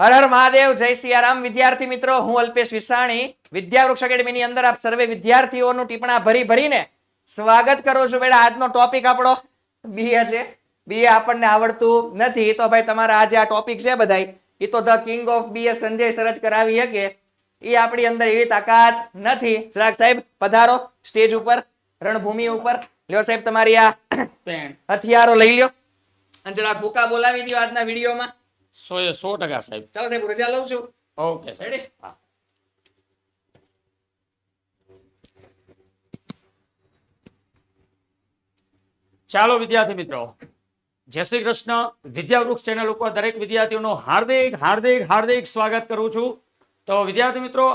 હર હર મહાદેવ જય સિયારામ. વિદ્યાર્થી મિત્રો હું અલ્પેશ વિસાણી. વિદ્યાવૃક્ષ એકેડમીની અંદર આપ સર્વે વિદ્યાર્થીઓનું ટીપણા ભરી ભરીને સ્વાગત કરું છું. બેટા આજનો ટોપિક આપણો બીએ છે. બીએ આપણને આવડતું નથી. તો ભાઈ તમારા આજે આ ટોપિક છે બધાય. એ તો the king of BA Sanjay સરજ કરાવી શકે એ આપણી અંદર એવી તાકાત નથી. જરાક સાહેબ પધારો સ્ટેજ ઉપર રણભૂમિ ઉપર. લ્યો સાહેબ તમારી આ હથિયારો લઈ લ્યો. અને જરાક ભૂકા બોલાવી દો આજના વિડીયોમાં. સો એ સો ટકા સાહેબ. ચાલો સાહેબ રજા લઉં છું. ઓકે રેડી હા. ચાલો વિદ્યાર્થી મિત્રો. જય શ્રી કૃષ્ણ. વિદ્યાવૃક્ષ ચેનલ ઉપર દરેક વિદ્યાર્થીઓનું હાર્દિક હાર્દિક હાર્દિક સ્વાગત કરું છું. તો વિદ્યાર્થી મિત્રો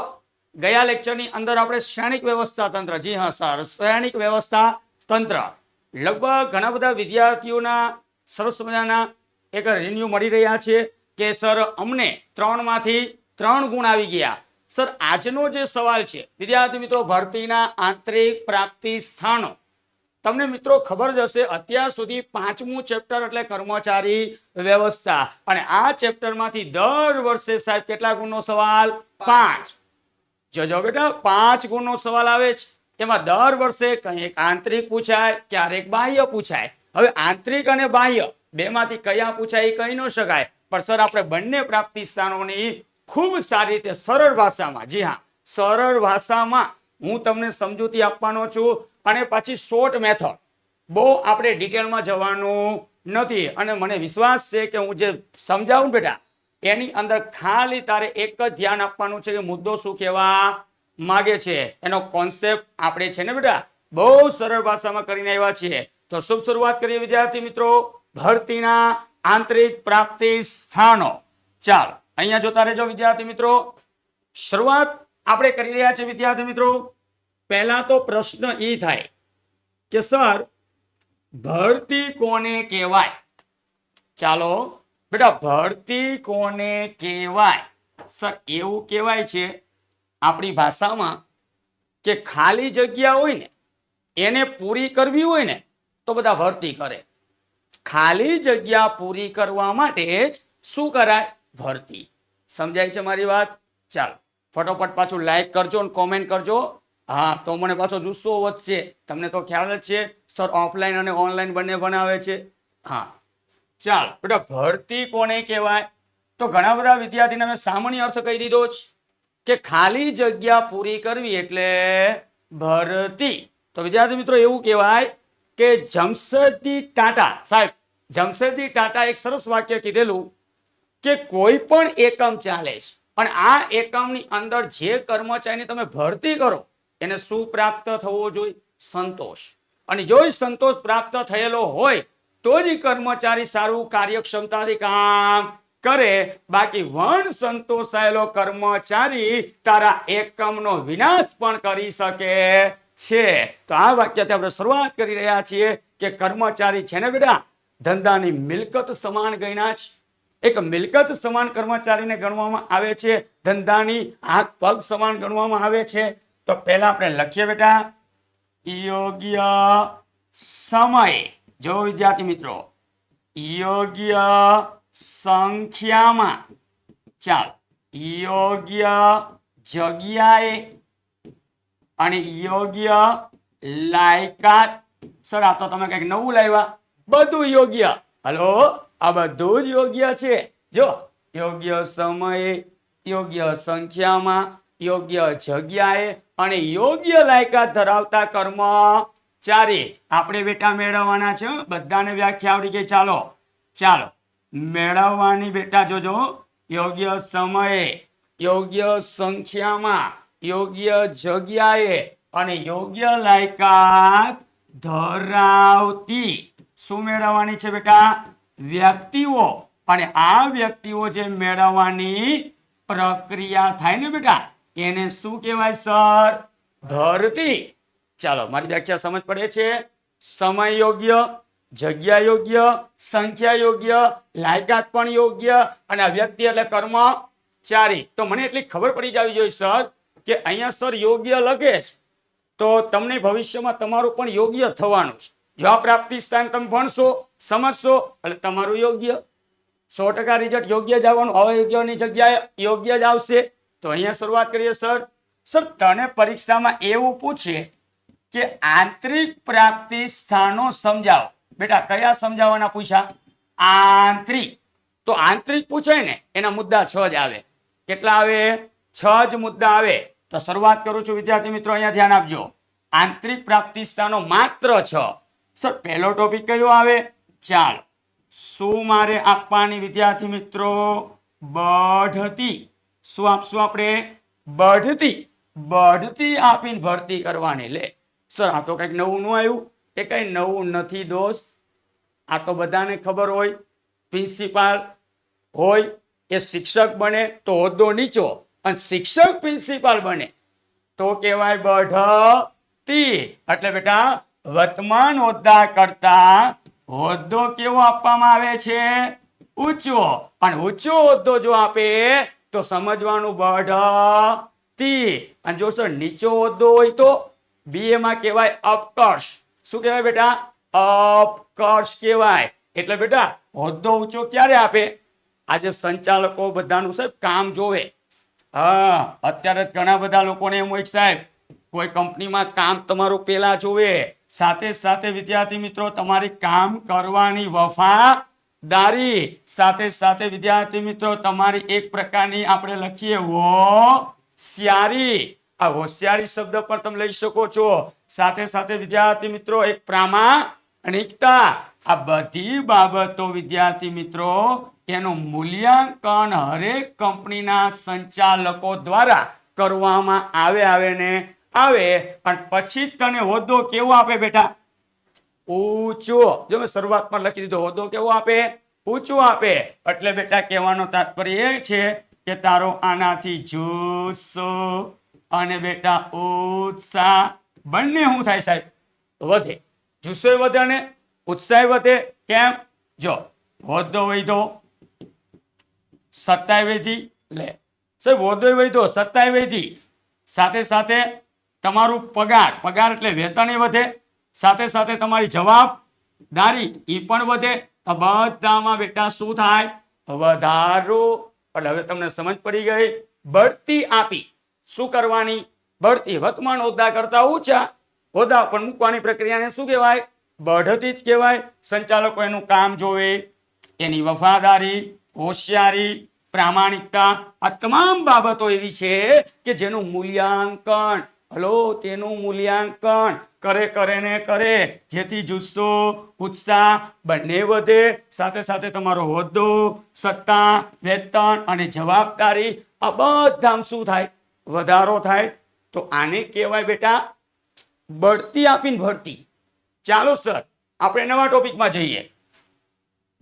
ગયા લેક્ચરની અંદર આપણે શ્રેણિક વ્યવસ્થા તંત્ર. જી હા સર. શ્રેણિક વ્યવસ્થા તંત્ર. લગભગ ઘણા બધા વિદ્યાર્થીઓના સરસ મજાના એક રિન્યુ મળી રહ્યા છે કે સર અમને ત્રણમાંથી ત્રણ ગુણ આવી ગયા. સર, આજનો જે સવાલ છે, વિદ્યાર્થી મિત્રો, ભરતીના આંતરિક પ્રાપ્તિ સ્થાનો. તમને મિત્રો ખબર જ હશે, અત્યાર સુધી પાંચમું ચેપ્ટર એટલે કર્મચારી વ્યવસ્થા. અને આ ચેપ્ટરમાંથી દર વર્ષે સાહેબ કેટલા ગુણનો સવાલ? પાંચ. જોજો બેટા, પાંચ ગુણનો સવાલ આવે છે એમાં દર વર્ષે કંઈક આંતરિક પૂછાય, ક્યારેક બાહ્ય પૂછાય. હવે આંતરિક અને બાહ્ય બેમાંથી કયા પૂછાય એ કહી ન શકાય. પણ સર, આપણે બંને પ્રાપ્તિ સ્થાનોની ખૂબ સારી રીતે સરળ ભાષામાં, જી હા, સરળ ભાષામાં હું તમને સમજૂતી આપવાનો છું અને પછી શોર્ટ મેથડ બહુ આપણે ડિટેલમાં જવાનું નથી અને મને વિશ્વાસ છે કે હું જે સમજાવું બેટા, એની અંદર ખાલી તારે એક જ ધ્યાન આપવાનું છે કે મુદ્દો શું કહેવા માગે છે. એનો કોન્સેપ્ટ આપણે છે ને બેટા, બહુ સરળ ભાષામાં કરીને આવ્યા છીએ. તો શુભ શરૂઆત કરીએ વિદ્યાર્થી મિત્રો. ભરતીના આંતરિક પ્રાપ્તિ સ્થાનો. ચાલો, અહીંયા જોતા રહેજો વિદ્યાર્થી મિત્રો. શરૂઆત આપણે કરી રહ્યા છીએ વિદ્યાર્થી મિત્રો. પહેલા તો પ્રશ્ન એ થાય કે, સર, ભરતી કોને કહેવાય? ચાલો, બેટા, ભરતી કોને કહેવાય? સર, એવું કહેવાય છે આપણી ભાષામાં કે ખાલી જગ્યા હોય ને, એને પૂરી કરવી હોય ને, તો બધા ભરતી કરે. ખાલી જગ્યા પૂરી કરવા માટે જ શું કરાય? ભરતી. સમજાય છે મારી વાત? ચાલો, ફટોફટ પાછું લાઈક કરજો અને કોમેન્ટ કરજો. હા, તો મને પાછો જુસ્સો વધશે. તમને તો ખ્યાલ જ છે સર ઓફલાઈન અને ઓનલાઈન બંને ભણાવે છે. હા. ચાલ, બેટા, ભરતી કોને કહેવાય? તો ઘણા બધા વિદ્યાર્થીને મેં સામાન્ય અર્થ કહી દીધો છે કે ખાલી જગ્યા પૂરી કરવી એટલે ભરતી. તો વિદ્યાર્થી મિત્રો, એવું કહેવાય કે જમશેદજી ટાટા, સાહેબ, જમશેદજી ટાટા એક સરસ વાક્ય કીધેલું કે કોઈ પણ એકમ ચાલે છે, પણ આ એકમની અંદર જે કર્મચારીની તમે ભરતી કરો, એને શું પ્રાપ્ત થવો જોઈએ સંતોષ. અને જો સંતોષ પ્રાપ્ત થયેલો હોય, તો જ કર્મચારી સારું કાર્યક્ષમતાથી કામ કરે. બાકી વણ સંતોષાયેલો કર્મચારી તારા એકમનો વિનાશ પણ કરી શકે. છે. તો આ વાક્યથી આપણે શરૂઆત કરી રહ્યા છીએ કે કર્મચારી છે ને બેટા, ધંધાની મિલકત સમાન ગણ્યા છે એક મિલકત સમાન કર્મચારીને ગણવામાં આવે છે, ધંધાની હાથ પગ સમાન ગણવામાં આવે છે. તો પહેલા આપણે લખીએ બેટા. યોગ્ય સમય. જો વિદ્યાર્થી મિત્રો. યોગ્ય સંખ્યામાં. ચાલ. યોગ્ય જગ્યાએ અને યોગ્ય લાયકાત. સર, આ તો તમે કંઈક નવું લાવ્યા. બધું યોગ્ય. હલો, આ બધું જ યોગ્ય છે. જો, યોગ્ય સમયે, યોગ્ય સંખ્યામાં, યોગ્ય જગ્યાએ અને યોગ્ય લાયકાત ધરાવતા કર્મચારી આપણે બેટા મેળવવાના છે બધાને વ્યાખ્યા આવડી ગઈ. ચાલો ચાલો. મેળવવાની બેટા, જોજો. યોગ્ય સમયે, યોગ્ય સંખ્યામાં યોગ્ય જગ્યાએ અને યોગ્ય લાયકાત ધરાવતી. શું મેળવવાની છે બેટા? વ્યક્તિઓ. અને આ વ્યક્તિઓ જે મેળવવાની પ્રક્રિયા થાય ને બેટા, એને શું કહેવાય સર? ધરતી. ચાલો, મારી વ્યાખ્યા સમજ પડે છે. સમય યોગ્ય, જગ્યા યોગ્ય, સંખ્યા યોગ્ય, લાયકાત પણ યોગ્ય, અને આ વ્યક્તિ એટલે કર્મચારી. તો મને એટલી ખબર પડી જવી જોઈએ, સર. કે અહીંયા સર યોગ્ય લખે છે, તો તમને ભવિષ્યમાં તમારું પણ યોગ્ય થવાનું છે. જો આ પ્રાપ્તિ સ્થાન તમે ભણશો, સમજશો, એટલે તમારું યોગ્ય. સો ટકા રિઝલ્ટ યોગ્ય જ આવવાનું, અયોગ્યની જગ્યાએ યોગ્ય જ આવશે. તો અહીંયા શરૂઆત કરીએ સર. સર, તને પરીક્ષામાં એવું પૂછે કે આંતરિક પ્રાપ્તિ સ્થાનો સમજાવો. બેટા, કયા સમજાવવાના પૂછ્યા આંતરિક. તો આંતરિક પૂછાય ને, એના મુદ્દા છ જ આવે. કેટલા આવે? છ જ મુદ્દા આવે. તો શરૂઆત કરું છું. વિદ્યાર્થી મિત્રો, અહીંયા ધ્યાન આપજો. આંતરિક પ્રાપ્તિ સ્થાનો માત્ર છ. સર, પહેલો ટોપિક કયો આવે? ચાલ. શું મારે આપવાની વિદ્યાર્થી મિત્રો? બઢતી. શું આપશું આપણે? બઢતી. બઢતી આપીને ભરતી કરવાની. લે. સર, આ તો કંઈક નવું ન આવ્યું. એ કંઈ નવું નથી, દોસ્ત. આ તો બધાને ખબર હોય. પ્રિન્સિપાલ હોય, એ શિક્ષક બને તો હોદ્દો નીચો. અને શિક્ષક પ્રિન્સિપાલ બને. તો કહેવાય બઢતી. એટલે બેટા, વર્તમાન હોદ્દા કરતા હોદ્દો કેવો આપવામાં આવે છે? ઊંચો. અને ઊંચો હોદ્દો જો આપે, તો સમજવાનું બઢતી. અને જો સર નીચો હોદ્દો હોય તો બીએ માં કહેવાય અપકર્ષ શું કહેવાય બેટા? અપકર્ષ કહેવાય. એટલે બેટા, હોદ્દો ઊંચો ક્યારે આપે? આજે સંચાલકો બધાનું સાહેબ કામ જોવે. હા, અત્યારે ઘણા બધા લોકોને એમ હોય સાહેબ, કોઈ કંપનીમાં કામ તમારું પેલા જોવે સાથે સાથે વિદ્યાર્થી મિત્રો, તમારી કામ કરવાની વફાદારી, સાથે સાથે વિદ્યાર્થી મિત્રો, તમારી એક પ્રકારની આપણે લખીએ હોશિયારી. આ હોશિયારી શબ્દ પણ તમે લઈ શકો છો. સાથે સાથે વિદ્યાર્થી મિત્રો, એક પ્રામાણિકતા. આ બધી બાબતો વિદ્યાર્થી મિત્રો એનું મૂલ્યાંકન હરેક કંપનીના સંચાલકો દ્વારા કરવામાં આવે આવે ને આવે. અને પછી તને હોદ્દો કેવો આપે બેટા? ઊંચો. જો મેં શરૂઆતમાં લખી દીધો, હોદ્દો કેવો આપે? ઊંચો આપે. એટલે બેટા કહેવાનો તાત્પર્ય એ છે કે તારો આનાથી જુસ્સો અને બેટા ઉત્સાહ બંને શું થાય સાહેબ. વધે. જુસ્સો વધે અને ઉત્સાહ વધે. કેમ? જો, હોદ્દો વધ્યો સત્તાય વધી લે. સાહેબ હોદ્દો વધો સત્તાય સાથે સાથે તમારું પગાર પગાર એટલે વેતન વધે. સાથે સાથે તમારી જવાબદારી એ પણ વધે. આ બધામાં બેટા શું થાય? વધારો. એટલે હવે તમને સમજ પડી ગઈ. બઢતી આપી. શું કરવાની? બઢતી. વર્તમાન હોદ્દા કરતા ઊંચા. હોદ્દા પણ મૂકવાની પ્રક્રિયાને શું કહેવાય? બઢતી જ કહેવાય. સંચાલકો એનું કામ જોવે. એની વફાદારી. હોશિયારી, પ્રામાણિકતા, આ તમામ બાબતો એવી છે કે જેનું મૂલ્યાંકન, હલો, તેનું મૂલ્યાંકન કરે કરે ને કરે, જેથી જુસ્સો, ઉત્સાહ બંને વધે. સાથે સાથે તમારો હોદ્દો, સત્તા, વેતન અને જવાબદારી, આ બધામ શું થાય? વધારો થાય. તો આને કહેવાય બેટા, બઢતી આપીને ભરતી. ચાલો, સર, આપણે નવા ટોપિકમાં જઈએ.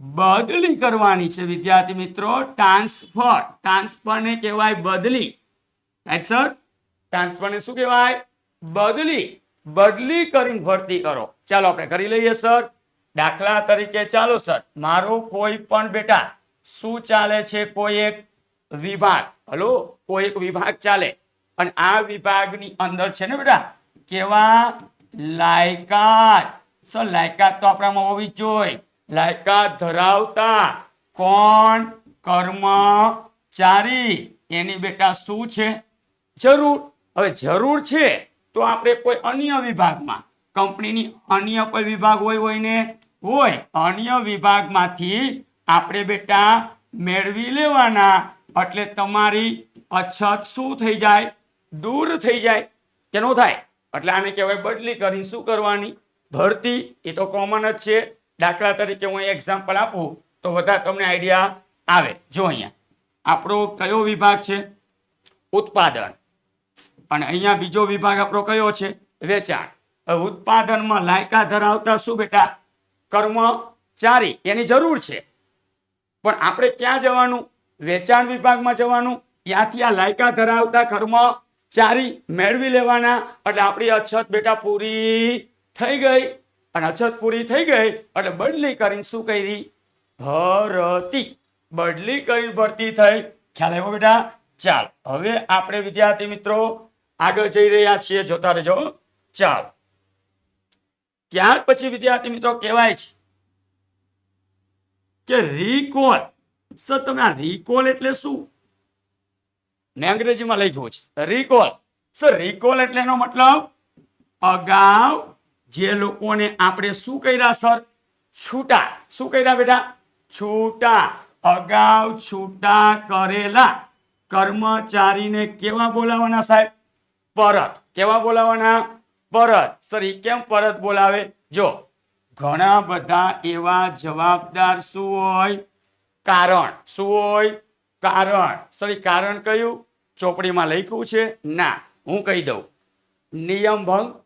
બદલી કરવાની છે, વિદ્યાર્થી મિત્રો. ટ્રાન્સફર ટ્રાન્સફરને કહેવાય બદલી. રાઈટ સર ટ્રાન્સફરને શું કહેવાય? બદલી. બદલી કરીને ભરતી કરો. ચાલો, આપણે કરી લઈએ સર દાખલા તરીકે ચાલો સર મારો કોઈ પણ બેટા, શું ચાલે છે? કોઈ એક વિભાગ. હલો? કોઈ એક વિભાગ ચાલે. અને આ વિભાગની અંદર છે ને બેટા, કેવા? લાયકાત. સર લાયકાત તો આપણામાં હોવી જોઈએ. લાયકાત ધરાવતા કોણ કર્મચારી? એની બેટા શું છે? જરૂર. હવે જરૂર છે તો આપણે કોઈ અન્ય વિભાગમાં, કંપનીની અન્ય કોઈ વિભાગ હોય હોય ને, હોય, અન્ય વિભાગમાંથી આપણે બેટા મેળવી લેવાના. એટલે તમારી અછત શું થઈ જાય? દૂર થઈ જાય. તેનો થાય? એટલે આને કહેવાય બદલી કરી. શું કરવાની? ભરતી. એ તો કોમન જ છે. દાખલા તરીકે હું એક્ઝામ્પલ આપું, તો વધારે તમને આઈડિયા આવે. જો અહીંયા, આપણો કયો વિભાગ છે? ઉત્પાદન. અને અહીંયા બીજો વિભાગ આપણો કયો છે? વેચાણ. ઉત્પાદનમાં લાયકા ધરાવતા શું બેટા? કર્મચારી. એની જરૂર છે. પણ આપણે ક્યાં જવાનું? વેચાણ વિભાગમાં જવાનું. ત્યાંથી આ લાયકા ધરાવતા કર્મચારી મેળવી લેવાના. એટલે આપણી અછત બેટા પૂરી થઈ ગઈ. અને અછત પૂરી થઈ ગઈ એટલે બદલી કરીને શું કરી? ભરતી. બદલી કરીને ભરતી થઈ. ખ્યાલ આવ્યો બેટા? ચાલ. હવે આપણે વિદ્યાર્થી મિત્રો આગળ જઈ રહ્યા છીએ. જોતા રહેજો. ચાલ. ત્યાર પછી વિદ્યાર્થી મિત્રો કહેવાય છે કે રિકોલ સર તમે આ રિકોલ એટલે શું? મેં અંગ્રેજીમાં લખ્યું છે. રિકોલ સર રિકોલ એટલે એનો મતલબ અગાઉ જે લોકોને આપણે શું કર્યા, સર? છૂટા. શું કર્યા બેટા? છૂટા. અગાઉ છૂટા કરેલા કર્મચારીને કેવા બોલાવવાના સાહેબ? પરત. કેવા બોલાવવાના પરત. સર કેમ પરત બોલાવે? જો, ઘણા બધા એવા જવાબદાર શું હોય? કારણ. શું હોય? કારણ. સર કારણ કયું? ચોપડીમાં લખ્યું છે? ના. હું કહી દઉં. નિયમ ભંગ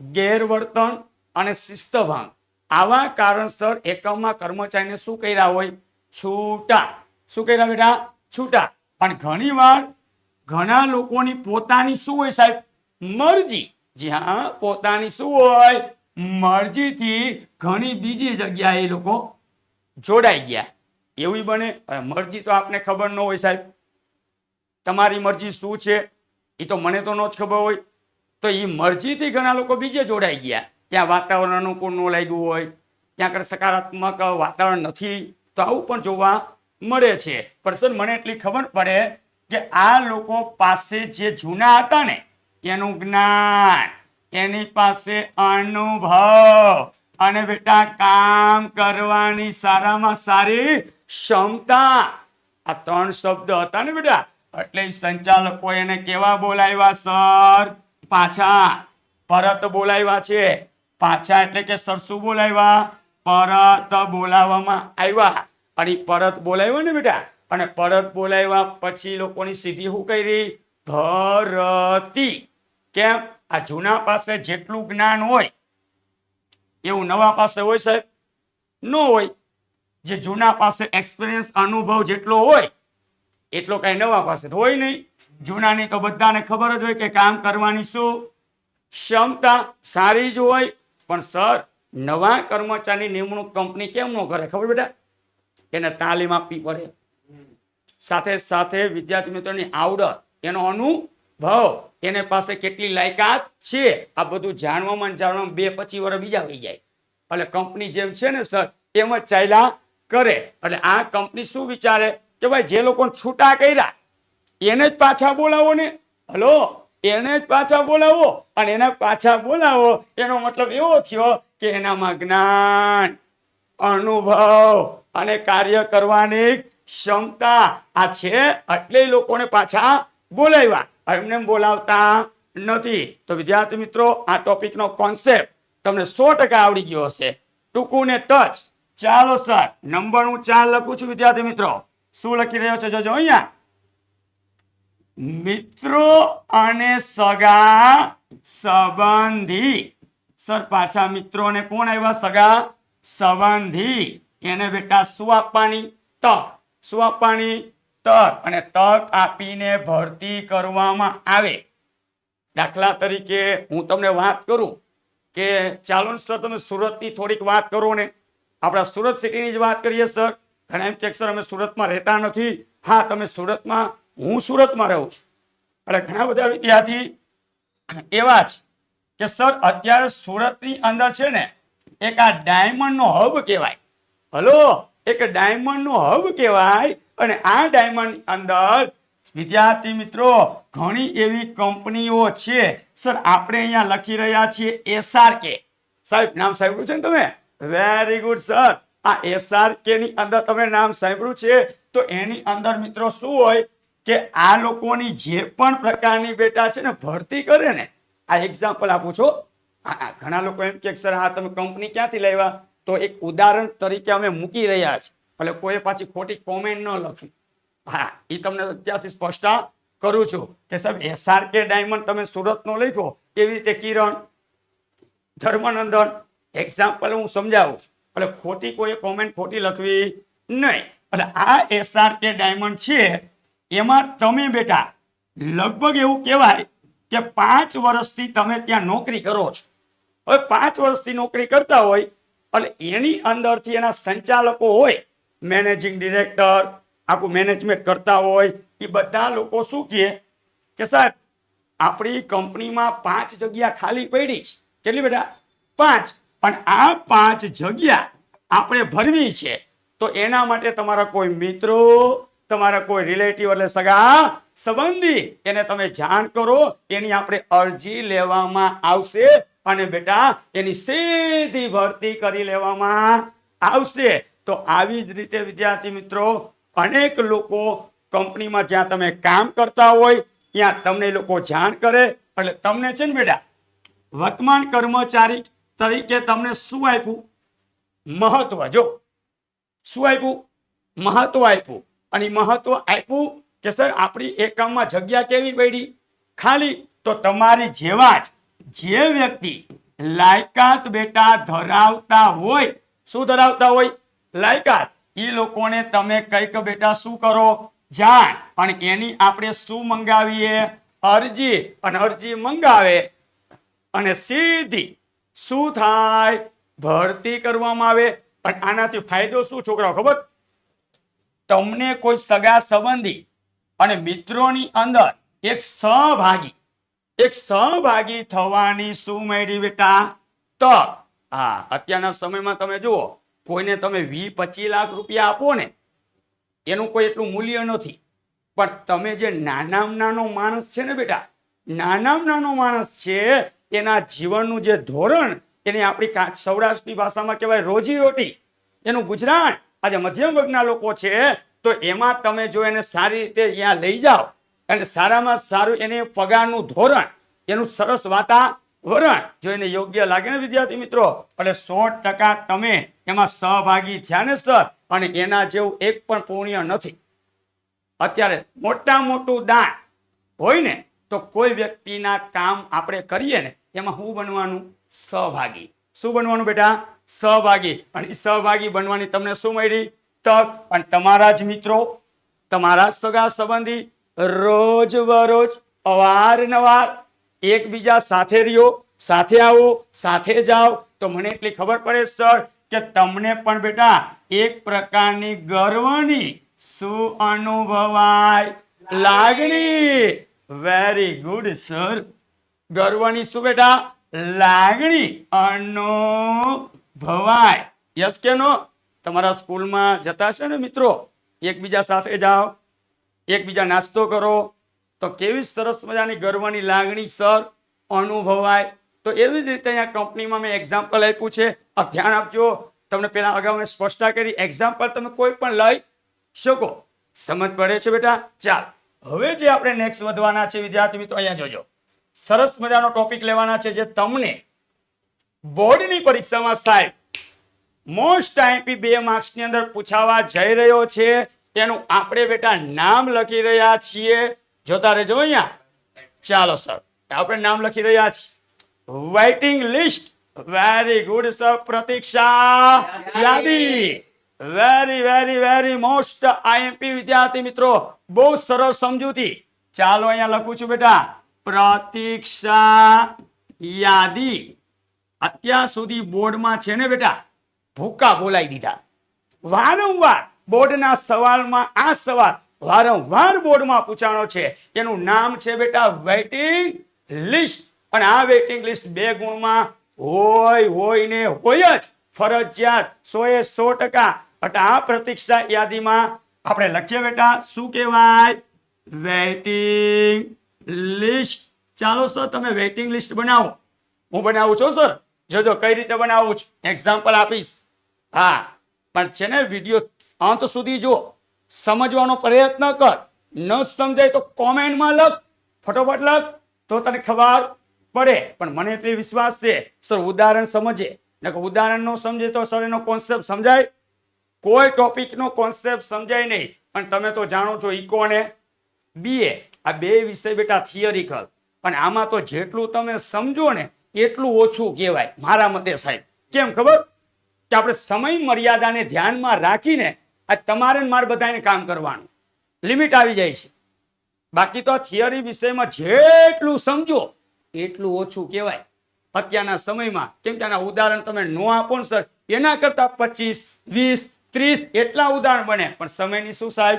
ગેરવર્તન અને શિસ્તભંગ આવા કારણસર એકમમાં કર્મચારીને શું કર્યા હોય? છૂટા. શું કર્યા બેટા? છૂટા. પણ ઘણીવાર ઘણા લોકોની પોતાની શું હોય સાહેબ? મરજી. જી હા, પોતાની શું હોય? મરજીથી ઘણી બીજી જગ્યાએ એ લોકો જોડાઈ ગયા. એવું બને? મરજી તો આપને ખબર ન હોય સાહેબ. તમારી મરજી શું છે? એ તો મને તો ન જ ખબર હોય. તો એ મરજીથી ઘણા લોકો બીજે જોડાઈ ગયા. ત્યાં વાતાવરણ અનુકૂળ ન લાગ્યું હોય, ત્યાં સકારાત્મક વાતાવરણ નથી, તો આવું પણ જોવા મળે છે. પર્સન મને એટલી ખબર પડે કે આ લોકો પાસે જે જૂના હતા ને, એનું જ્ઞાન, એની પાસે અનુભવ. અને બેટા, કામ કરવાની સારામાં સારી ક્ષમતા. આ ત્રણ શબ્દ હતા ને બેટા, એટલે સંચાલકો એને કેવા બોલાવ્યા, સર? પાછા પરત બોલાવ્યા છે. પાછા એટલે કે સરસુ બોલાવ્યા, પરત બોલાવવામાં આવ્યા. અને પરત બોલાવ્યો ને બેટા? અને પરત બોલાવ્યા પછી લોકોની સીધી શું કરી? ભરતી કેમ? આ જૂના પાસે જેટલું જ્ઞાન હોય, એવું નવા પાસે હોય સાહેબ? ન હોય. જે જૂના પાસે એક્સપિરિયન્સ અનુભવ જેટલો હોય, એટલો કઈ નવા પાસે હોય નહીં. જૂનાની તો બધાને ખબર જ હોય કે કામ કરવાની શું ક્ષમતા સારી જ હોય. પણ સર, નવા કર્મચારીની નિમણૂક કંપની કેમ ન કરે? ખબર બેટા? એને તાલીમ આપવી પડે. સાથે સાથે વિદ્યાર્થી મિત્રોની આવડત, એનો અનુભવ, એને પાસે કેટલી લાયકાત છે, આ બધું જાણવામાં જાણવામાં બે પચીસ વર્ષ બીજા વહી જાય. એટલે કંપની જેમ છે ને સર, એમ જ ચાલ્યા કરે. એટલે આ કંપની શું વિચારે? કે ભાઈ, જે લોકોને છૂટા કર્યા એને જ પાછા બોલાવો ને. હલો? એને જ પાછા બોલાવો અને એને પાછા બોલાવો. એનો મતલબ એવો થયો કે એનામાં જ્ઞાન અનુભવ અને કાર્ય કરવાની ક્ષમતા આ છે. એટલે લોકોને પાછા બોલાવ્યા. એમને બોલાવતા નથી. તો વિદ્યાર્થી મિત્રો આ ટોપિકનો કોન્સેપ્ટ તમને સો ટકા આવડી ગયો હશે. ટૂંકું ને ટચ ચાલો સર નંબર હું ચાર લખું છું વિદ્યાર્થી મિત્રો. શું લખી રહ્યો છે? જોજો અહીંયા. મિત્રો અને સગા સંબંધી. સર, પાછા મિત્રોને કોણ આવ્યા સગા સંબંધી? એને બેટા શું આપવાની? તક. શું આપવાની? તક. અને તક આપીને ભરતી કરવામાં આવે. દાખલા તરીકે હું તમને વાત કરું કે ચાલો સર, તમે સુરતની થોડીક વાત કરો ને. આપણા સુરત સિટીની જ વાત કરીએ, સર. ઘણા એમ કે, સર, અમે સુરતમાં રહેતા નથી. હા, તમે સુરતમાં હું સુરતમાં રહું છું. એટલે ઘણા બધા વિદ્યાર્થી એવા છે કે, સર, અત્યારે સુરતની અંદર છે ને, એક આ ડાયમંડનો હબ કહેવાય. હલો? એક ડાયમંડનો હબ કહેવાય. અને આ ડાયમંડ અંદર વિદ્યાર્થી મિત્રો, ઘણી એવી કંપનીઓ છે. સર, આપણે અહીંયા લખી રહ્યા છીએ એસઆરકે સાહેબ, નામ સાંભળ્યું છે ને તમે? વેરી ગુડ સર આ એસઆરકે ની અંદર તમે નામ સાંભળ્યું છે. તો એની અંદર મિત્રો શું હોય? કે આ લોકોની જે પણ પ્રકારની બેટા છે ને, ભરતી કરે ને, આ એક્ઝામ્પલ આપું છું. હા ઘણા લોકો એમ કે સર, હા, તમે કંપની ક્યાંથી લેવા તો એક ઉદાહરણ તરીકે અમે મૂકી રહ્યા છીએ. એટલે કોઈ પાછી ખોટી કોમેન્ટ ન લખી. હા એ તમને અત્યારથી સ્પષ્ટ કરું છું કે સાહેબ એસઆરકે ડાયમંડ તમે સુરતનો લખો કેવી રીતે કિરણ? ધર્મનંદન એક્ઝામ્પલ હું સમજાવું છું. એટલે ખોટી કોઈ કોમેન્ટ ખોટી લખવી નહીં. એટલે આ એસઆરકે ડાયમંડ છે એમાં તમે બેટા લગભગ એવું કહેવાય કે પાંચ વર્ષથી તમે ત્યાં નોકરી કરો છો. હવે પાંચ વર્ષથી નોકરી કરતા હોય એટલે એની અંદરથી એના સંચાલકો હોય મેનેજિંગ ડિરેક્ટર આખું મેનેજમેન્ટ કરતા હોય, એ બધા લોકો શું કહે કે સાહેબ, આપણી કંપનીમાં પાંચ જગ્યા ખાલી પડી છે. કેટલી બેટા? પાંચ. પણ આ પાંચ જગ્યા આપણે ભરવી છે. તો એના માટે તમારા કોઈ મિત્રો તમારા કોઈ રિલેટિવ એટલે સગા સંબંધી, એને તમે જાણ કરો, એની આપણે અરજી લેવામાં આવશે અને બેટા એની સીધી ભરતી કરી લેવામાં આવશે. તો આવી જ રીતે વિદ્યાર્થી મિત્રો, અનેક લોકો કંપનીમાં જ્યાં તમે કામ કરતા હોય, ત્યાં તમને લોકો જાણ કરે. એટલે તમને છે ને બેટા, વર્તમાન કર્મચારી તરીકે તમને શું આપ્યું? મહત્વ, જો. શું આપ્યું? મહત્વ આપ્યું. અને મહત્વ આપ્યું કે સર, આપણી એકમમાં જગ્યા કેવી પડી? ખાલી તો તમારી જેવા જ જે વ્યક્તિ લાયકાત બેટા ધરાવતા હોય, શું ધરાવતા હોય? લાયકાત. એ લોકોને તમે કંઈક બેટા શું કરો? જાણ. અને એની આપણે શું મંગાવીએ? અરજી. અને અરજી મંગાવે અને સીધી શું થાય? ભરતી કરવામાં આવે. અને આનાથી ફાયદો શું, છોકરાઓ, ખબર? તમને કોઈ સગા સંબંધી અને મિત્રોની અંદર એક સહભાગી એક સહભાગી થવાની શું મેળવી બેટા? તક હા અત્યારના સમયમાં તમે જુઓ, કોઈને તમે વી પચીસ લાખ રૂપિયા આપો ને, એનું કોઈ એટલું મૂલ્ય નથી. પણ તમે જે નાનામાં નાનો માણસ છે ને બેટા, નાનામાં નાનો માણસ છે, એના જીવનનું જે ધોરણ, એને આપણી સૌરાષ્ટ્રની ભાષામાં કહેવાય રોજી રોટી એનું ગુજરાન આજે મધ્યમ વર્ગના લોકો છે, તો એમાં તમે જો એને સારી રીતે ત્યાં લઈ જાઓ, અને સારામાં સારું એને પગારનું ધોરણ, એનું સરસ વાતાવરણ જો એને યોગ્ય લાગે ને વિદ્યાર્થી મિત્રો, એટલે સો ટકા તમે એમાં સહભાગી થયા ને સર, અને એના જેવું એક પણ પુણ્ય નથી. અત્યારે મોટા મોટું દાન હોય ને, તો કોઈ વ્યક્તિના કામ આપણે કરીએ ને, એમાં હું બનવાનું સહભાગી. શું બનવાનું બેટા? સહભાગી. અને સહભાગી બનવાની તમને શું મળી? તક. અને તમારા જ મિત્રો, તમારા સગા સંબંધી રોજ બરોજ અવારનવાર એકબીજા સાથે રહ્યો, સાથે આવો, સાથે જાઓ. તો મને એટલી ખબર પડે સર કે તમને પણ બેટા એક પ્રકારની ગર્વની શું અનુભવાય લાગણી. વેરી ગુડ સર ગર્વની શું બેટા? લાગણી અનુભવાય. યસ કે નો તમારા સ્કૂલમાં જતા છે ને મિત્રો? એકબીજા સાથે જાઓ. એકબીજા નાસ્તો કરો. તો કેવી સરસ મજાની ગર્વની લાગણી સર અનુભવાય. તો એવી જ રીતે અહીંયા કંપનીમાં મેં એક્ઝામ્પલ આપ્યું છે. ધ્યાન આપજો. તમને પેલા અગાઉ મેં સ્પષ્ટતા કરી. એક્ઝામ્પલ તમે કોઈ પણ લઈ શકો. સમજ પડે છે બેટા? ચાલ. હવે જે આપણે નેક્સ્ટ વધવાના છે વિદ્યાર્થી મિત્રો, અહીંયા જોજો. સરસ મજાનો ટોપિક લેવાના છે જે તમને બોર્ડની પરીક્ષામાં સાહેબ મોસ્ટ આઈપી બે માર્ક્સની અંદર પૂછાવા જઈ રહ્યો છે. તેનું આપણે બેટા નામ લખી રહ્યા છીએ. જોતા રહેજો અહીંયા. ચાલો સર આપણે નામ લખી રહ્યા છીએ. Waiting list very good sir પ્રતીક્ષા. યાદી. Very very very most IMP વિદ્યાર્થી મિત્રો. બહુ સરસ સમજૂતી. ચાલો અહીંયા લખું છું બેટા. પ્રતીક્ષા યાદી. અત્યાર સુધી બોર્ડમાં છે ને બેટા? ભૂકા બોલાવી દીધા. વારંવાર બોર્ડના સવાલમાં આ સવાલ વારંવાર બોર્ડમાં પૂછાણો છે. એનું નામ છે બેટા વેઇટિંગ લિસ્ટ અને આ વેઇટિંગ લિસ્ટ બે ગુણમાં હોય હોય ને હોય જ ફરજિયાત. સો એ સો ટકા. એટલે આ પ્રતીક્ષા યાદીમાં આપણે લખીએ બેટા, શું કહેવાય? વેઇટિંગ લિસ્ટ ચાલો સર તમે વેઇટિંગ લિસ્ટ બનાવો. હું બનાવું છું સર જોજો કઈ રીતે બનાવું છું? એક્ઝામ્પલ આપીશ. હા, પણ છે ને વીડિયો અંત સુધી જો સમજવાનો પ્રયત્ન કર. ન સમજાય તો કોમેન્ટમાં લખ. ફટોફટ લખ. તો તને ખબર પડે. પણ મને એટલી વિશ્વાસ છે. સર ઉદાહરણ સમજે. ઉદાહરણ ન સમજે તો સર એનો કોન્સેપ્ટ સમજાય? કોઈ ટોપિકનો કોન્સેપ્ટ સમજાય નહીં. પણ તમે તો જાણો છો ઇકો અને બીએ આ બે વિષય બેટા થિયરિકલ અને આમાં તો જેટલું તમે સમજો ને, એટલું ઓછું કહેવાય મારા મતે સાહેબ. કેમ ખબર? કે આપણે સમય મર્યાદાને ધ્યાનમાં રાખીને આ તમારે મારે બધાને કામ કરવાનું. લિમિટ આવી જાય છે. બાકી તો થિયરી વિષયમાં જેટલું સમજો, એટલું ઓછું કહેવાય. અત્યારના સમયમાં, કેમ કે આના ઉદાહરણ તમે નો આપો ને સર, એના કરતા પચીસ, વીસ, ત્રીસ એટલા ઉદાહરણ બને. પણ સમયની શું સાહેબ?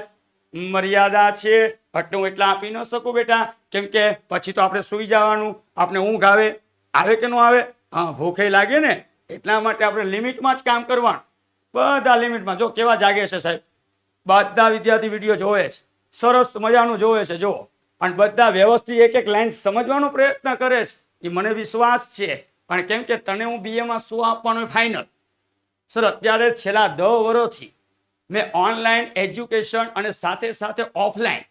મર્યાદા છે એટલું એટલા આપી ન શકું બેટા. કેમ કે પછી તો આપણે સુઈ જવાનું, આપણે ઊંઘ આવે આવે કે ન આવે? હા, ભૂખે લાગે ને, એટલા માટે આપણે લિમિટમાં જ કામ કરવાનું. બધા લિમિટમાં. જો, કેવા જાગે છે સાહેબ? બધા વિદ્યાર્થી વીડિયો જોવે છે. સરસ મજાનું જોવે છે જો અને બધા વ્યવસ્થિત એક એક લાઈન સમજવાનો પ્રયત્ન કરે છે. એ મને વિશ્વાસ છે. પણ કેમ કે તને હું બીએમાં શું આપવાનું ફાઇનલ સર, અત્યારે છેલ્લા દસ વર્ષથી મેં ઓનલાઈન એજ્યુકેશન અને સાથે સાથે ઓફલાઈન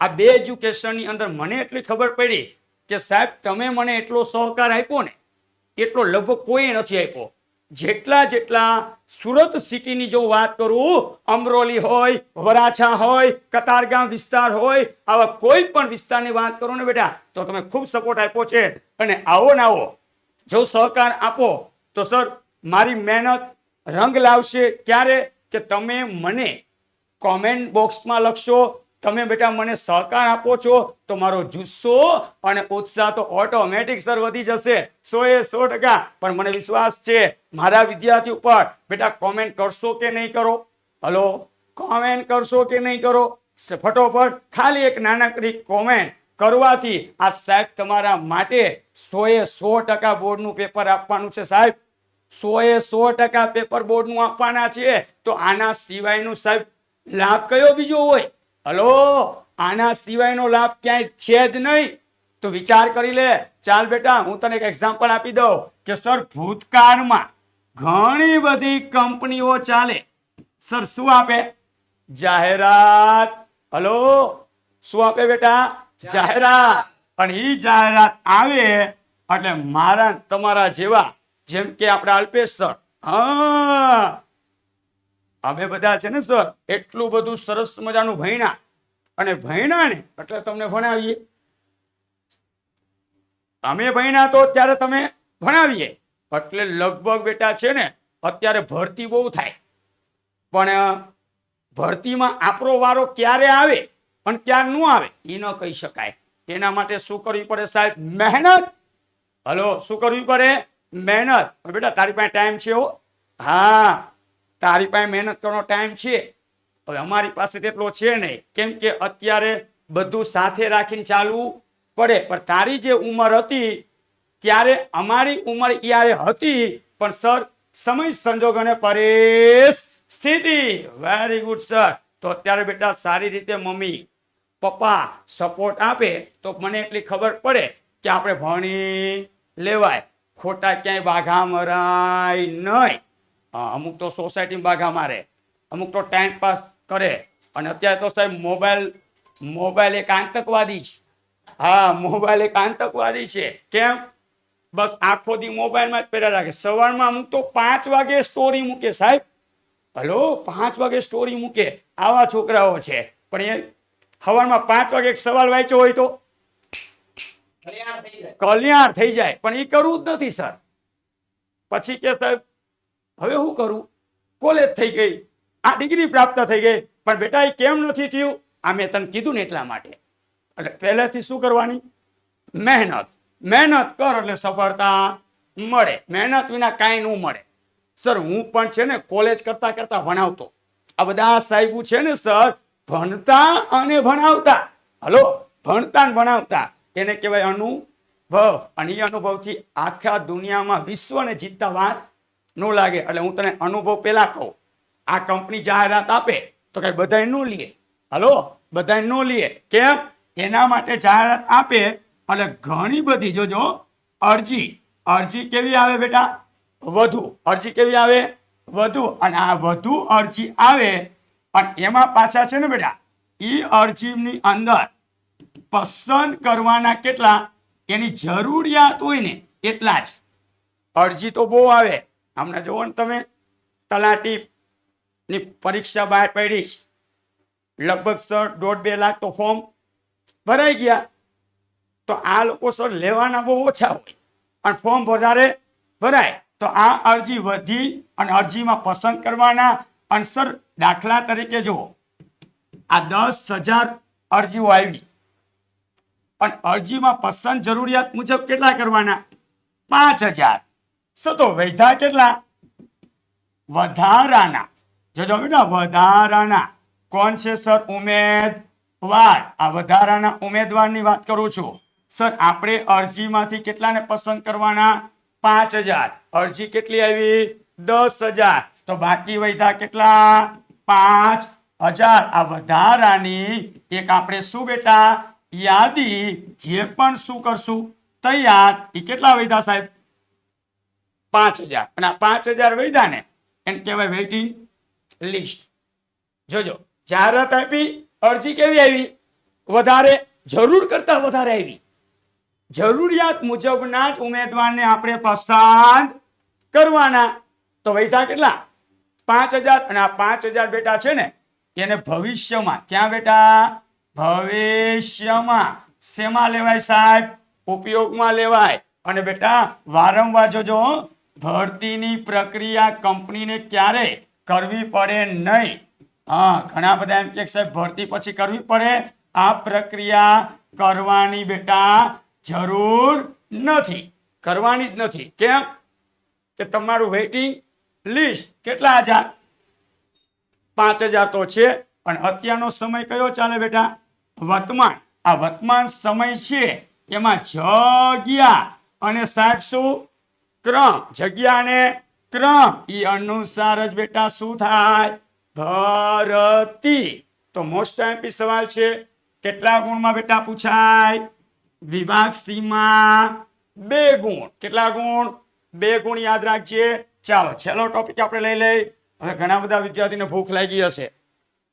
આ બે એજ્યુકેશનની અંદર મને એટલી ખબર પડી કે સાહેબ, તમે મને એટલો સહકાર આપ્યો ને, એટલો લગભગ કોઈ નથી આપ્યો. જેટલા જેટલા સુરત સિટીની જો વાત કરું, અમરોલી હોય, વરાછા હોય, કતારગામ વિસ્તાર હોય, આવા કોઈ પણ વિસ્તારની વાત કરો ને બેટા, તો તમે ખૂબ સપોર્ટ આપ્યો છે. અને આવો ને આવો, જો સહકાર આપો, તો સર, મારી મહેનત રંગ લાવશે ક્યારે? કે તમે મને કોમેન્ટ બોક્સમાં લખશો તમે બેટા મને સહકાર આપો છો તો મારો જુસ્સો અને ઉત્સાહ તો ઓટોમેટિક સર વધી જશે. સો એ સો ટકા. પણ મને વિશ્વાસ છે, મારા વિદ્યાર્થી ઉપર બેટા કોમેન્ટ કરશો કે નહીં કરો? હલો કોમેન્ટ કરશો કે નહીં કરો? ફટોફટ ખાલી એક નાનકડી કોમેન્ટ કરવાથી આ સાહેબ તમારા માટે સો એ સો ટકા બોર્ડનું પેપર આપવાનું છે સાહેબ. સો એ સો ટકા પેપર બોર્ડનું આપવાના છે. તો આના સિવાયનું સાહેબ લાભ કયો બીજો હોય? હલો? આના સિવાયનો લાભ ક્યાંય છે જ નહીં. તો વિચાર કરી લે. ચાલ બેટા, હું તને એક એક્ઝામ્પલ આપી દઉં કે સર, ભૂતકાળમાં ઘણી બધી કંપનીઓ ચાલે. સર, શું આપે? જાહેરાત. હલો? શું આપે બેટા? જાહેરાત. પણ એ જાહેરાત આવે એટલે મારા તમારા જેવા, જેમ કે આપણા અલ્પેશ સર. હા. અમે બધા છે ને સર, એટલું બધું સરસ મજાનું ભણ્યા અને ભણ્યા ને એટલે તમને ભણાવીએ. અમે ભણ્યા તો ત્યારે તમે ભણાવીએ. એટલે લગભગ બેટા છે ને, અત્યારે ભરતી બહુ થાય. પણ ભરતીમાં આપણો વારો ક્યારે આવે અને ક્યારે ન આવે, એ ન કહી શકાય. એના માટે શું કરવી પડે સાહેબ? મહેનત. હલો, શું કરવી પડે? મહેનત. બેટા, તારી પાસે ટાઈમ છે હો. હા. તારી પાસે મહેનત કરવાનો ટાઈમ છે. હવે અમારી પાસે તેટલો છે નહીં. કેમ કે અત્યારે બધું સાથે રાખીને ચાલવું પડે. પણ તારી જે ઉંમર હતી, ત્યારે અમારી ઉંમર યારે હતી, પણ સર, સમય સંજોગોને પરેશ સ્થિતિ. વેરી ગુડ સર તો અત્યારે બેટા સારી રીતે મમ્મી, પપ્પા સપોર્ટ આપે, તો મને એટલી ખબર પડે કે આપણે ભણી લેવાય. ખોટા ક્યાંય વાઘા મરાય નહીં. અમુક તો સોસાયટીમાં બાઘા મારે અમુક તો ટાઈમ પાસ કરે. અને અત્યારે તો સાહેબ મોબાઈલ મોબાઈલ એક આતંકવાદી છે હા મોબાઈલ એક આતંકવાદી છે. કેમ? બસ આખો દી મોબાઈલમાં જ પહેર્યા રાખે. સવારમાં અમુક તો પાંચ વાગે સ્ટોરી મૂકે સાહેબ. હલો પાંચ વાગે સ્ટોરી મૂકે. આવા છોકરાઓ છે. પણ એ સવારમાં પાંચ વાગે એક સવાલ વાંચ્યો હોય તો? કલ્યાણ કલ્યાણ થઈ જાય. પણ એ કરવું જ નથી સર. પછી કે સાહેબ હવે હું કરું? કોલેજ થઈ ગઈ. આ ડિગ્રી પ્રાપ્ત થઈ ગઈ. પણ બેટા એ કેમ નથી થયું? આ મેં તને કીધું ને એટલા માટે. એટલે પહેલેથી શું કરવાની? મહેનત. મહેનત કર એટલે સફળતા મળે. મહેનત વિના કાંઈ ન મળે. સર, હું પણ છે ને કોલેજ કરતા કરતા ભણાવતો. આ બધા સાહેબુ છે ને, સર, ભણતા અને ભણાવતા. હલો? ભણતા ભણાવતા. એને કહેવાય અનુભવ અને એ અનુભવથી આખા દુનિયામાં વિશ્વને જીતતા વાત ન લાગે. એટલે હું તને અનુભવ પેલા કહું. આ કંપની જાહેરાત આપે તો કઈ બધાય ન લે. હલો? બધાય ન લે. કેમ? એના માટે જાહેરાત આપે. એટલે ઘણી બધી, જોજો, અરજી. અરજી કેવી આવે બેટા? વધુ. અરજી કેવી આવે? વધુ. અને આ વધુ અરજી આવે અને એમાં પાછા છે ને બેટા એ અરજીની અંદર પસંદ કરવાના કેટલા? એની જરૂરિયાત હોય ને, એટલા જ. અરજી તો બહુ આવે. હમણાં જુઓ ને તમે તલાટી ની પરીક્ષા બહાર પડી. લગભગ સર દોઢ બે લાખ તો ફોર્મ ભરાઈ ગયા. તો આ લોકો સર લેવાના બહુ ઓછા હોય અને ફોર્મ વધારે ભરાય. તો આ અરજી વધી અને અરજીમાં પસંદ કરવાના. અને સર દાખલા તરીકે જુઓ, આ દસ હજાર અરજીઓ આવી. અને અરજીમાં પસંદ જરૂરિયાત મુજબ કેટલા કરવાના? પાંચ હજાર. શું તો વૈધા કેટલા? વધારાના. જોજો બેટા, વધારાના. કોણ છે સર ઉમેદવાર? આ વધારાના ઉમેદવારની વાત કરું છું. સર, આપણે અરજીમાંથી કેટલાને પસંદ કરવાના? પાંચ હજાર. અરજી કેટલી આવી? દસ હજાર. તો બાકી વૈધા કેટલા? પાંચ હજાર. આ વધારાની એક આપણે શું બેટા? યાદી. જે પણ શું કરશું, તૈયાર. એ કેટલા વૈધા સાહેબ? પાંચ હજાર. અને આ પાંચ હજાર વૈધા ને એને કહેવાય વેઇટિંગ લિસ્ટ. જોજો, જાહેરાત આપી, અરજી કેવી આવી? વધારે, જરૂર કરતા વધારે આવી. જરૂરિયાત મુજબના જ ઉમેદવારને આપણે પસંદ કરવાના. તો વૈધા કેટલા? પાંચ હજાર. અને આ પાંચ હજાર બેટા છે ને, એને ભવિષ્યમાં, ક્યાં બેટા? ભવિષ્યમાં. શેમાં લેવાય સાહેબ? ઉપયોગમાં લેવાય. અને બેટા, વારંવાર જોજો ભરતીની પ્રક્રિયા કંપનીને ક્યારે કરવી પડે નહીં? હા, ઘણા બધા એમ કે સાહેબ, ભરતી પછી કરવી પડે. આ પ્રક્રિયા કરવાની બેટા જરૂર નથી. કરવાની જ નથી. કેમ? કે તમારું વેઇટિંગ લિસ્ટ કેટલા હજાર? પાંચ હજાર તો છે, પણ અત્યારનો સમય કયો ચાલે બેટા? વર્તમાન. આ વર્તમાન સમય છે. એમાં જગ્યા અને સાહેબ શું? ક્રમ જગ્યાને ત્રણ. એ અનુસાર જ બેટા શું થાય? ભરતી. તો મોસ્ટ એમ્પી સવાલ છે, કેટલા ગુણમાં બેટા પૂછાય? વિભાગ સીમાં બે ગુણ. કેટલા ગુણ? બે ગુણ યાદ રાખજે. ચાલો, છેલ્લો ટોપિક આપણે લઈ લઈ. હવે ઘણા બધા વિદ્યાર્થીને ભૂખ લાગી હશે.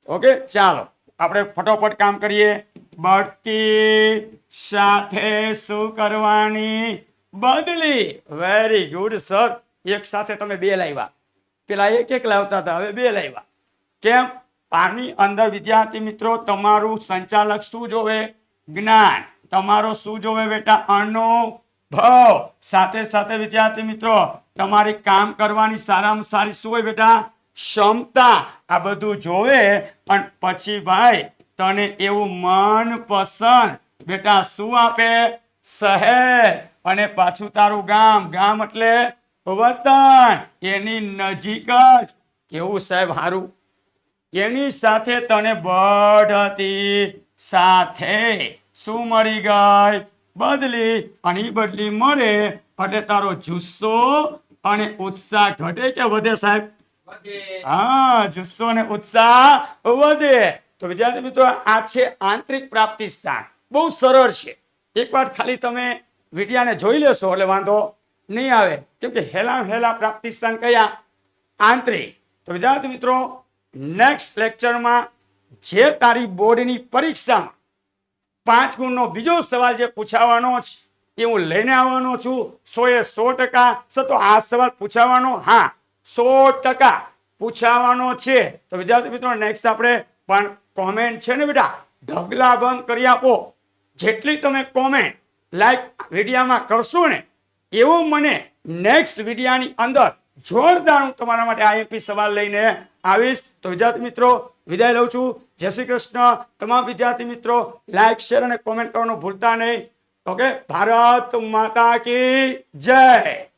ઓકે, ચાલો, આપણે ફટોફટ કામ કરીએ. બઢતી સાથે શું કરવાની? બદલી વેરી ગુડ સર એક સાથે તમે બે લાવ્યા. પેલા એક એક લાવતા હતા, હવે બે લાવ્યા. કેમ? આની અંદર, વિદ્યાર્થી મિત્રો, તમારું સંચાલક શું જોવે? જ્ઞાન. તમારો શું જોવે બેટા? અનુભવ. સાથે સાથે, વિદ્યાર્થી મિત્રો, તમારી કામ કરવાની સારામાં સારી શું હોય બેટા? ક્ષમતા. આ બધું જોવે અને પછી ભાઈ, તને એવું મનપસંદ. બેટા, શું આપે? શહેર. અને પાછું તારું ગામ. ગામ એટલે વતન. એની નજીક જ. કેવું સાહેબ સારું એની સાથે તને બઢતી સાથે શું મળી ગઈ? બદલી. અને બદલી મળે એટલે તારો જુસ્સો અને ઉત્સાહ ઘટે કે વધે સાહેબ? હા જુસ્સો અને ઉત્સાહ વધે. તો વિદ્યાર્થી મિત્રો આ છે આંતરિક પ્રાપ્તિ સ્થાન. બહુ સરળ છે. એકવાર ખાલી તમે વિડિયાને જોઈ લેશો, એટલે વાંધો નહીં આવે. કેમ કે હેલા હેલા પ્રાપ્તિ સ્થાન કયા? આંતરિક. તો વિદ્યાર્થી મિત્રો નેક્સ્ટ લેક્ચરમાં જે તારી બોર્ડની પરીક્ષામાં પાંચ ગુણનો બીજો સવાલ જે પૂછાવાનો છે, એ હું લઈને આવવાનો છું. સો એ સો ટકા. તો આ સવાલ પૂછાવાનો, હા, સો ટકા પૂછાવાનો છે. તો વિદ્યાર્થી મિત્રો નેક્સ્ટ આપણે પણ કોમેન્ટ છે ને બેટા, ઢગલા બંધ કરી આપો. જેટલી તમે કોમેન્ટ લાઈક વિડીયામાં કરશો ને, એવું મને નેક્સ્ટ વિડીયાની અંદર જોરદાર હું તમારા માટે આઈએમપી સવાલ લઈને આવીશ. તો વિદ્યાર્થી મિત્રો, વિદાય લઉં છું. જય શ્રી કૃષ્ણ. તમામ વિદ્યાર્થી મિત્રો લાઈક શેર અને કોમેન્ટ કરવાનું ભૂલતા નહીં. ઓકે ભારત માતા કી જય!